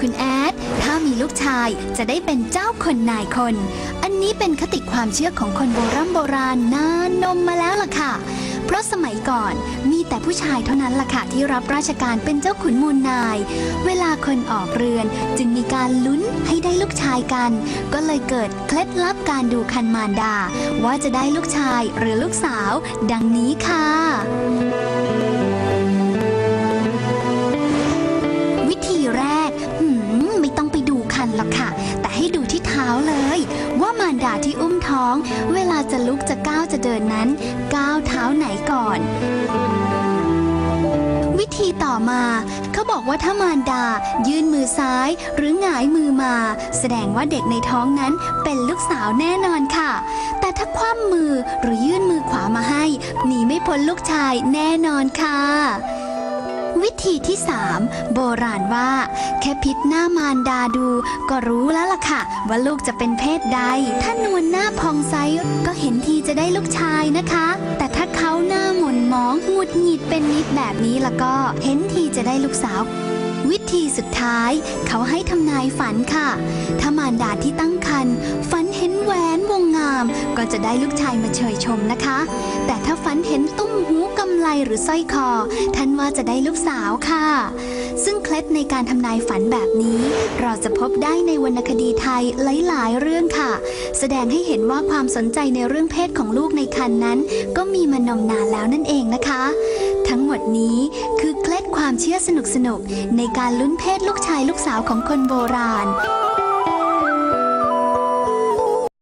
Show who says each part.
Speaker 1: คุณแอด ถ้ามีลูกชายจะได้เป็นเจ้าคนนายคน อันนี้เป็นคติความเชื่อของคนโบรโบราณนานนมมาแล้วล่ะค่ะ เพราะสมัยก่อนมีแต่ผู้ชายเท่านั้นล่ะค่ะที่รับราชการเป็นเจ้าขุนมูลนาย เวลาคนออกเรือนจึงมีการลุ้นให้ได้ลูกชายกัน ก็เลยเกิดเคล็ดลับการดูคันมารดา ว่าจะได้ลูกชายหรือลูกสาว ดังนี้ค่ะามารดาที่อุ้มท้อง เวลาจะลุกจะก้าวจะเดินนั้น ก้าวเท้าไหนก่อน วิธีต่อมา เขาบอกว่าถ้ามารดา ยื่นมือซ้าย หรือหงายมือมา แสดงว่าเด็กในท้องนั้นเป็นลูกสาวแน่นอนค่ะ แต่ถ้าคว่ำมือหรือยื่นมือขวามาให้หนีไม่พ้นลูกชายแน่นอนค่ะ วิธีที่3โบราณว่า แค่พิษหน้ามารดาดู ก็รู้แล้วล่ะค่ะ ว่าลูกจะเป็นเพศใด ถ้านวลหน้าพองไซก็เห็นทีจะได้ลูกชายนะคะ แต่ถ้าเขาหน้าหม่นหมองหงุดหงิดเป็นนิดแบบนี้แล้วก็เห็นทีจะได้ลูกสาววิธีสุดท้าย เขาให้ทำนายฝันค่ะ ถ้ามารดาที่ตั้งครรภ์ฝัน ก็จะได้ลูกชายมาเชยชมนะคะ แต่ถ้าฝันเห็นตุ้มหูกำไลหรือสร้อยคอ ท่านว่าจะได้ลูกสาวค่ะ ซึ่งเคล็ดในการทำนายฝันแบบนี้ เราจะพบได้ในวรรณคดีไทยหลายๆ เรื่องค่ะ แสดงให้เห็นว่าความสนใจในเรื่องเพศของลูกในครรภ์นั้น ก็มีมานมนานแล้วนั่นเองนะคะ ทั้งหมดนี้คือเคล็ดความเชื่อสนุกๆในการลุ้นเพศลูกชายลูกสาวของคนโบราณ